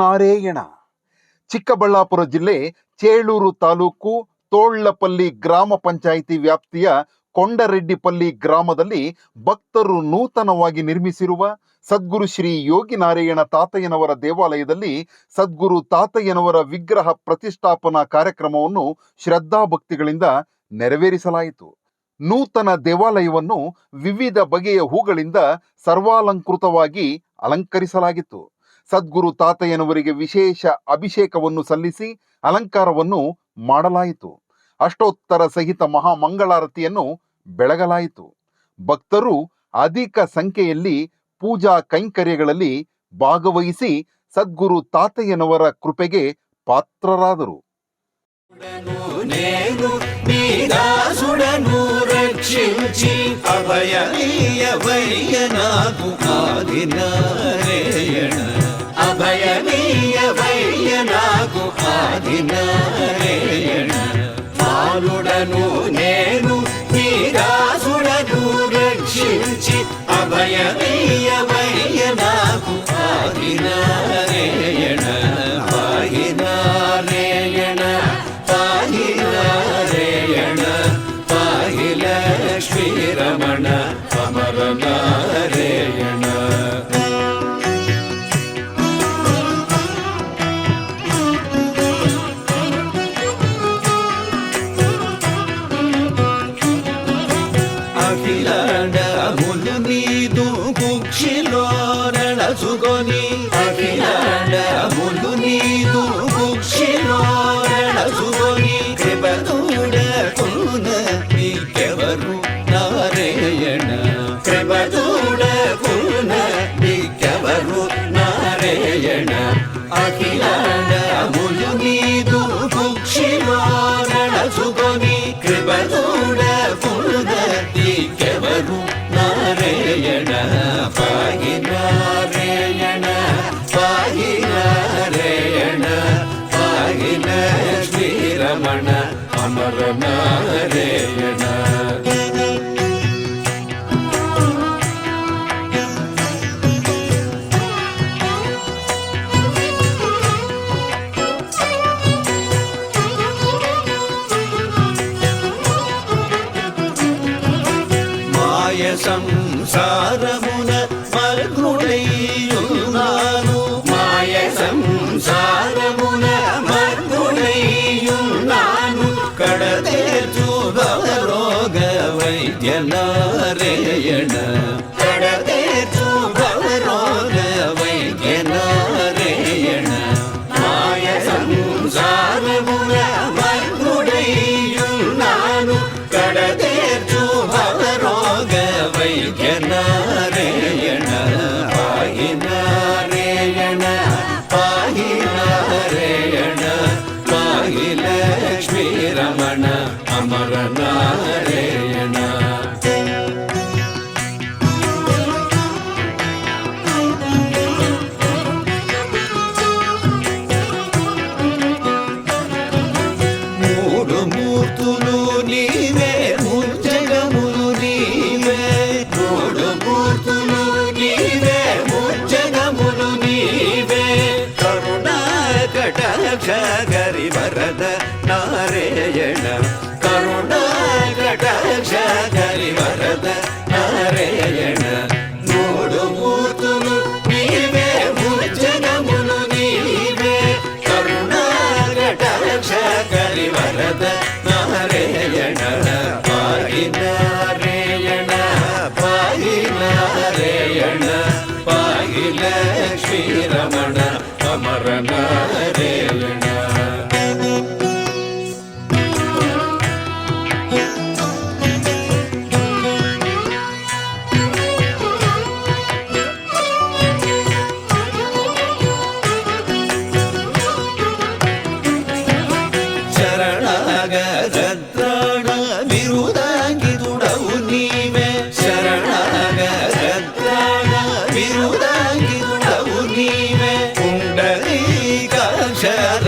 ನಾರೇಯಣ. ಚಿಕ್ಕಬಳ್ಳಾಪುರ ಜಿಲ್ಲೆ ಚೇಳೂರು ತಾಲೂಕು ತೋಳ್ಳಪಲ್ಲಿ ಗ್ರಾಮ ಪಂಚಾಯಿತಿ ವ್ಯಾಪ್ತಿಯ ಕೊಂಡರೆಡ್ಡಿಪಲ್ಲಿ ಗ್ರಾಮದಲ್ಲಿ ಭಕ್ತರು ನೂತನವಾಗಿ ನಿರ್ಮಿಸಿರುವ ಸದ್ಗುರು ಶ್ರೀ ಯೋಗಿ ನಾರಾಯಣ ತಾತಯ್ಯನವರ ದೇವಾಲಯದಲ್ಲಿ ಸದ್ಗುರು ತಾತಯ್ಯನವರ ವಿಗ್ರಹ ಪ್ರತಿಷ್ಠಾಪನಾ ಕಾರ್ಯಕ್ರಮವನ್ನು ಶ್ರದ್ಧಾಭಕ್ತಿಗಳಿಂದ ನೆರವೇರಿಸಲಾಯಿತು. ನೂತನ ದೇವಾಲಯವನ್ನು ವಿವಿಧ ಬಗೆಯ ಹೂಗಳಿಂದ ಸರ್ವಾಲಂಕೃತವಾಗಿ ಅಲಂಕರಿಸಲಾಗಿತ್ತು. ಸದ್ಗುರು ತಾತಯ್ಯನವರಿಗೆ ವಿಶೇಷ ಅಭಿಷೇಕವನ್ನು ಸಲ್ಲಿಸಿ ಅಲಂಕಾರವನ್ನು ಮಾಡಲಾಯಿತು. ಅಷ್ಟೋತ್ತರ ಸಹಿತ ಮಹಾಮಂಗಳಾರತಿಯನ್ನು ಬೆಳಗಲಾಯಿತು. ಭಕ್ತರು ಅಧಿಕ ಸಂಖ್ಯೆಯಲ್ಲಿ ಪೂಜಾ ಕೈಂಕರ್ಯಗಳಲ್ಲಿ ಭಾಗವಹಿಸಿ ಸದ್ಗುರು ತಾತಯ್ಯನವರ ಕೃಪೆಗೆ ಪಾತ್ರರಾದರು. నేను భయమీయవయ్య నాకు ఆదినారేయణ. బాలుడను నేను నీ రాసుడను రక్షించి అభయమీయవయ్య నాకు ఆదినారేయణ. con സംസാരമോ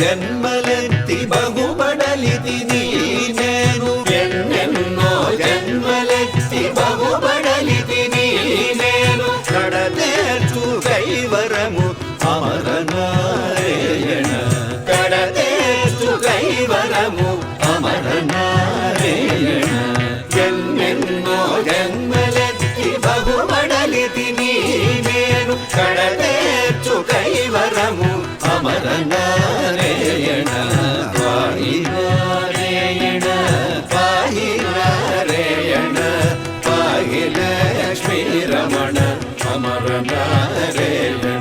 జన్మలెత్తి బహుపడలితిది నేను ఎన్నెన్నో జన్మలెత్తి బహుపడలితిది నేను కడతేర్చు కైవరము అమరనారాయణ. కడతేర్చు కైవరము అమరనారాయణ. ఎన్నెన్నో జన్మలెత్తి బహుపడలితిని నేను కడతేర్చు కైవరము అమరనారాయణ. சரணாரேவ